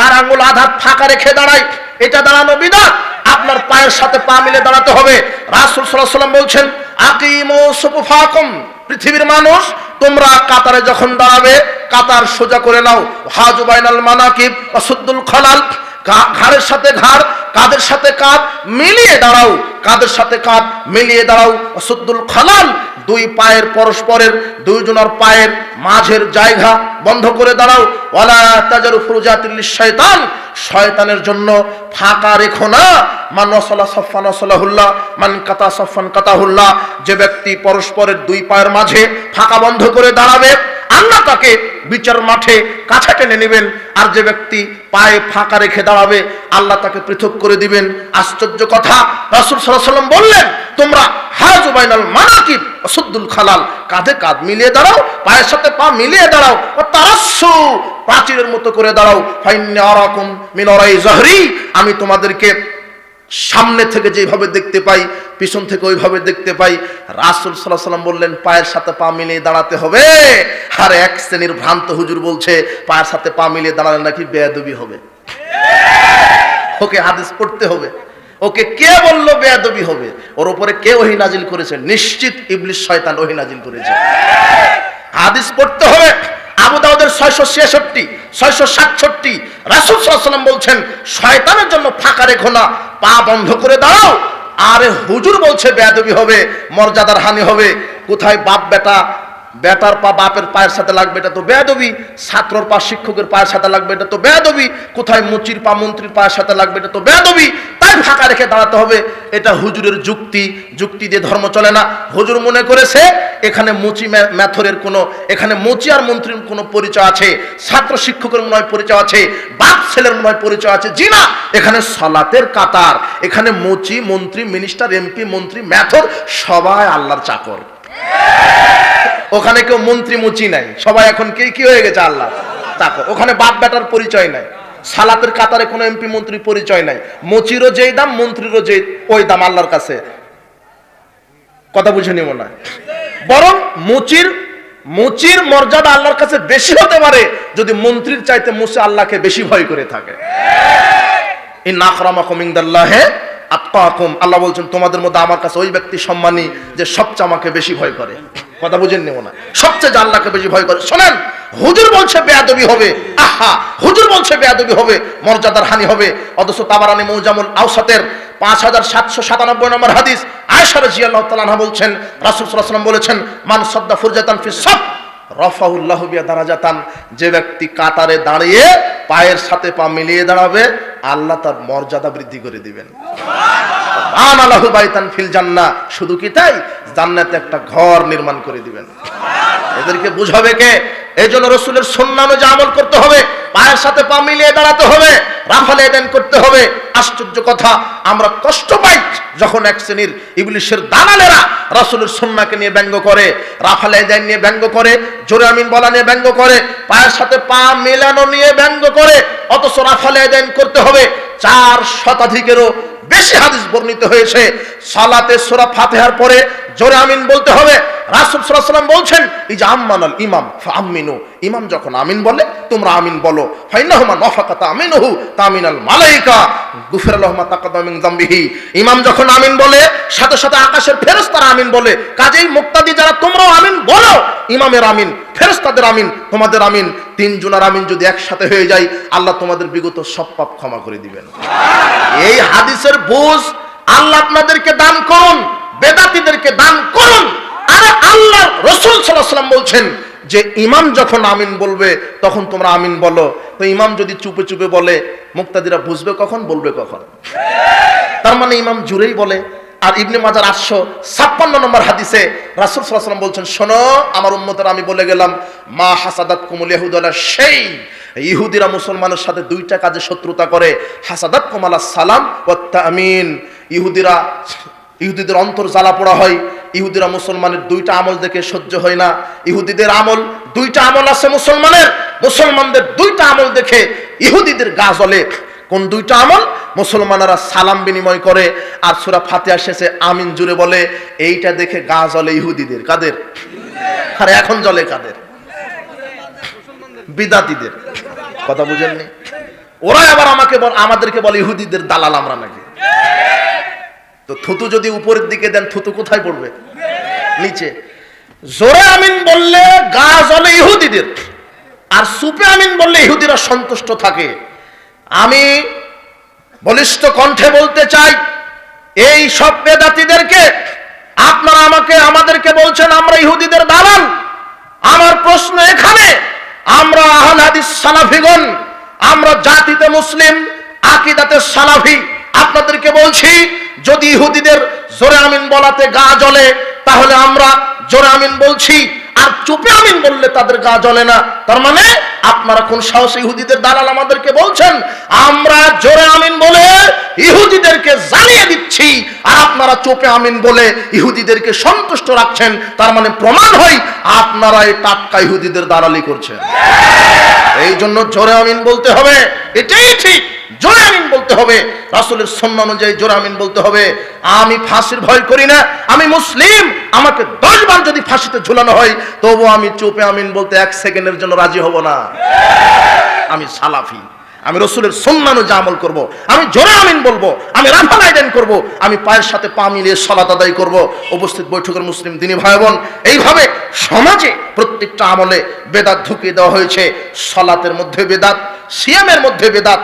চার আঙ্গুল আধার ফাঁকা রেখে দাঁড়ায়। এটা দাঁড়ানো বিধান আপনার পায়ের সাথে পা মিলে দাঁড়াতে হবে। রাসুল সাল্লাহ সাল্লাম বলছেন, আকিম ও সুপুফাকুম পৃথিবীর মানুষ, তোমরা কাতারে যখন দাঁড়াবে, কাতার সোজা করে নাও। হাজুবাইনাল মানাকিব অসুদ্দুল খলাল ঘাড়ের সাথে ঘাড় কাদের সাথে কাঁধ, মিলিয়ে দাঁড়াও। কাদের সাথে কাঁধ, মিলিয়ে দাঁড়াও। অসুদ্দুল খলাল দুই পায়ের পরস্পরের, দুইজনের পায়ের মাঝের জায়গা বন্ধ করে দাঁড়াও। ওয়ালা তাজারু ফুরুজাতিল শয়তান শয়তানের জন্য ফাঁকা রেখো না। মান ওয়াসালা সফান ওয়াসালাহুল্লাহ, মান কাতা সফান কাতাহুল্লাহ। যে ব্যক্তি পরস্পরের দুই পায়ের মাঝে ফাঁকা বন্ধ করে দাঁড়াবে আল্লাহ তাকে বিচার মাঠে কাছে টেনে নেবেন। আর যে ব্যক্তি পায়ে ফাঁকা রেখে দাঁড়াবে, আল্লাহ তাকে পৃথক করে দিবেন। আশ্চর্য কথা, রাসুল সাল্লাম বললেন, তোমরা হাজুবাইনাল মানাকিব সুদ্দুল খালাল। কাঁধে কাঁধ মিলিয়ে দাঁড়াও, পায়ের সাথে পা মিলিয়ে দাঁড়াও ও তারাস্সু, প্রাচীরের মতো করে দাঁড়াও। ফাইন্না আরাকুম মিনরাই জহরি। আমি তোমাদেরকে সামনে থেকে যেভাবে দেখতে পাই, পিছন থেকে ওইভাবে দেখতে পাই, রাসুল সাল্লাহ সাল্লাম বললেন, পায়ের সাথে পা মিলিয়ে দাঁড়াতে হবে। আর এক শ্রেণির ভ্রান্ত হুজুর বলছে, পায়ের সাথে পা মিলিয়ে দাঁড়ালে নাকি বেয়াদবি হবে। ওকে হাদিস পড়তে হবে। ওকে কে বলল বেয়াদবি হবে? ওর উপরে কে ওহি নাজিল করেছে? নিশ্চিত ইবলিশ শয়তান ওহি নাজিল করেছে। হাদিস পড়তে হবে। আবু দাউদের ছয়শো ছিয়াষট্টি ছয়শো সাতষট্টি রাসুল সাল্লাম বলছেন, শয়তানের জন্য ফাঁকা রেখো না, পা বন্ধ করে দাঁড়াও আরে হুজুর বলছে, বেয়াদবি হবে, মর্যাদার হানি হবে। কোথায় বাপ বেটা বেটার পা বাপের পায়ের সাথে লাগবে, এটা তো বেয়াদবি। ছাত্রর পা শিক্ষকের পায়ের সাথে লাগবে, এটা তো বেয়াদবি। কোথায় মুচির পা, মন্ত্রীর পায়ের সাথে লাগবে, এটা তো বেয়াদবি। তাই ফাঁকা রেখে দাঁড়াতে হবে। এটা হুজুরের যুক্তি। যুক্তি দিয়ে ধর্ম চলে না। হুজুর মনে করেছে, এখানে মুচি ম্যা- ম্যাথরের কোনো, এখানে মুচি আর মন্ত্রীর কোনো পরিচয় আছে। ছাত্র শিক্ষকের মনে হয় পরিচয় আছে। বাপ ছেলের মনে হয় পরিচয় আছে। জি না, এখানে সলাতের কাতার। এখানে মুচি, মন্ত্রী, মিনিস্টার, এমপি, মন্ত্রী ম্যাথর সবাই আল্লাহর চাকর। ওখানে কেউ মন্ত্রী মুচি নাই। সবাই এখন কে, কি হয়ে গেছে আল্লাহ? চাকর ওখানে বাপ বেটার পরিচয় নাই। সালাতের কাতারে কোনো এমপি মন্ত্রীর পরিচয় নাই। মুচিরও যেই দাম, মন্ত্রীরও যেই, ওই দাম আল্লাহর কাছে। কথা বুঝে নিব না। বরং মুচির মুচির মর্যাদা আল্লাহর কাছে বেশি হতে পারে যদি মন্ত্রীর চাইতে মুসে আল্লাহকে বেশি ভয় করে থাকে। এই নাকরামাকুম ইনদাল্লাহে আত্মাকুম আল্লাহ বলছেন, তোমাদের মধ্যে আমার কাছে ওই ব্যক্তি সম্মানী যে সবচেয়ে আমাকে বেশি ভয় করে। কথা বুঝেন নেব না। সবচেয়ে আল্লাহকে বেশি ভয় করে, শোনেন, হুজুর বলছে বেয়াদবি হবে, আহা, হুজুর বলছে বেয়াদবি হবে, মর্যাদার হানি হবে, অথচ তাবারানি মৌজামুল আউসাতের পাঁচ হাজার সাতশো সাতানব্বই নম্বর হাদিস আয়সার জিয়াল্লাহ তালাহা বলছেন, রাসুল সাল্লাম বলেছেন, মান সদ্দা ফুরজাতান ফি সব রফাউল্লাহ বিয়া দারাজাতান যে ব্যক্তি কাতারে দাঁড়িয়ে পায়ের সাথে পা মিলিয়ে দাঁড়াবে, আল্লাহ তার মর্যাদা বৃদ্ধি করে দিবেন। আলাহু বাইতান ফিল জান্না শুধু কি তাই? জান্নাতে একটা ঘর নির্মাণ করে দিবেন। এদেরকে বুঝাবে কে? এই জন্য রসুলের যে আমল করতে হবে। পায়ের সাথে পা মিলিয়ে দাঁড়াতে হবে। রাফালে দেন করতে হবে। আশ্চর্য কথা, আমরা কষ্ট পাই যখন এক শ্রেণির ইবলিশের দালালেরা রাসুলের সন্নাকে নিয়ে ব্যঙ্গ করে, রাফালে দেন নিয়ে ব্যঙ্গ করে, জোরে আমিন বলা নিয়ে ব্যঙ্গ করে, পায়ের সাথে পা মেলানো নিয়ে ব্যঙ্গ করে, অথচ রাফালে দেন করতে হবে। চার শতাধিকেরও বেশি হাদিস বর্ণিত হয়েছে। সালাতে সোরা ফাতেহার পরে জোরে আমিন বলতে হবে। রাসুল সাল্লাম বলছেন এই যে আম্মানাল ইমাম আমিনু ইমাম যখন আমিন বলে, তোমরা আমিন বলো। ফাইনাহুমা নফাকাতা আমিনহু তামিনাল মালাইকা। গুফির আল্লাহুমা তাকাদ্দাম মিন ইমাম যখন আমিন বলে, সাথে সাথে আকাশের ফেরেশতারা আমিন বলে। কাজেই মুক্তাদি যারা, তোমরাও আমিন বলো। ইমামের আমিন ফেরেশতাদের আমিন, তোমাদের আমিন, তিন জনের আমিন যদি একসাথে হয়ে যায়, আল্লাহ তোমাদের বিগত সব পাপ ক্ষমা করে দিবেন। এই হাদিসের বুঝ, আল্লাহ আপনাদেরকে দান করুন, বেদাতিদেরকে দান করুন, আরে আল্লাহ রসুল সাল্লাম বলছেন যে, ইমাম যখন আমিন বলবে, তখন তোমরা আমিন বলো। তো ইমাম যদি চুপে চুপে বলে, মুক্তাদিরা বুঝবে কখন? বলবে কখন? তার মানে ইমাম জুড়েই বলে। আর ইবনে মাজার আটশো ছাপ্পান্ন নম্বর হাদিসে রাসুল সাল্লাম বলছেন, শোনো, আমার উম্মতের আমি বলে গেলাম, মা হাসাদাত কুমুল ইহুদালা সেই ইহুদিরা মুসলমানের সাথে দুইটা কাজে শত্রুতা করে হাসাদাত কুমালা সালাম আমিন ইহুদিরা, ইহুদিদের অন্তর জ্বালা পোড়া হয়, ইহুদিরা মুসলমানের দুইটা আমল দেখে সহ্য হয় না। ইহুদিদের আমল, দুইটা আমল আছে মুসলমানের, মুসলমানদের দুইটা আমল দেখে ইহুদিদের গা জ্বলে। কোন দুইটা আমল? মুসলমানেরা সালাম বিনিময় করে আর সুরা ফাতিহা শেষে আমিন জুড়ে বলে, এইটা দেখে গা জলে ইহুদিদের। কাদের? আর এখন জলে কাদের? বিদাতিদের। কথা বুঝেননি ওরা আবার আমাকে আমাদেরকে বলে ইহুদিদের দালাল আমরা নাকি? তো থুতু যদি উপরের দিকে দেন, থুতু কোথায় পড়বে? নিচে। জোরে আমিন বললে গা জলে ইহুদিদের। আর সুপে আমিন বললে ইহুদিরা সন্তুষ্ট থাকে। আমি বলিষ্ঠ কণ্ঠে বলতে চাই, এই সব বেদাতিদেরকে আপনারা আমাকে, আমাদেরকে বলছেন আমরা ইহুদিদের দালাল। আমার প্রশ্ন এখানে, আমরা আহল সালাফিগণ, আমরা জাতিতে মুসলিম, আকিদাতে সালাফি, আপনাদেরকে বলছি, যদি ইহুদিদের জোরে আমিন বলাতে গা জ্বলে, তাহলে আমরা জোরে আমিন বলছি, আর চুপে আমিন বললে তাদের গা জ্বলে না। তার মানে আপনারা কোন সাহস ইহুদিদের দালাল আমাদেরকে বলছেন? আমরা জোরে আমিন বলে ইহুদিদেরকে জ্বালিয়ে দিচ্ছি। আর আপনারা চোপে আমিন বলে ইহুদিদেরকে সন্তুষ্ট রাখছেন, তার মানে প্রমাণ হয় আপনারা এই টাটকা ইহুদিদের দালালি করছেন। এই জন্য জোরে আমিন বলতে হবে। এটাই ঠিক। জোরে আমিন বলতে হবে। রাসুলের সন্ন্য অনুযায়ী জোরে আমিন বলতে হবে। আমি ফাঁসির ভয় করি না। আমি মুসলিম। আমাকে দশ বার যদি ফাঁসিতে ঝুলানো হয় তবু আমি চুপে আমিন বলতে এক সেকেন্ডের জন্য রাজি হব না। আমি সালাফি। আমি রসুলের সন্ন্যানো যা আমল করব। আমি জোরে আমিন বলব, আমি রাফাল আইডেন করব, আমি পায়ের সাথে পা মিলিয়ে সলাত আদায় করব। উপস্থিত বৈঠকের মুসলিম দিনী ভাই বোন এইভাবে সমাজে প্রত্যেকটা আমলে বেদাত ঢুকিয়ে দেওয়া হয়েছে সলাতের মধ্যে বেদাত সিএমের মধ্যে বেদাত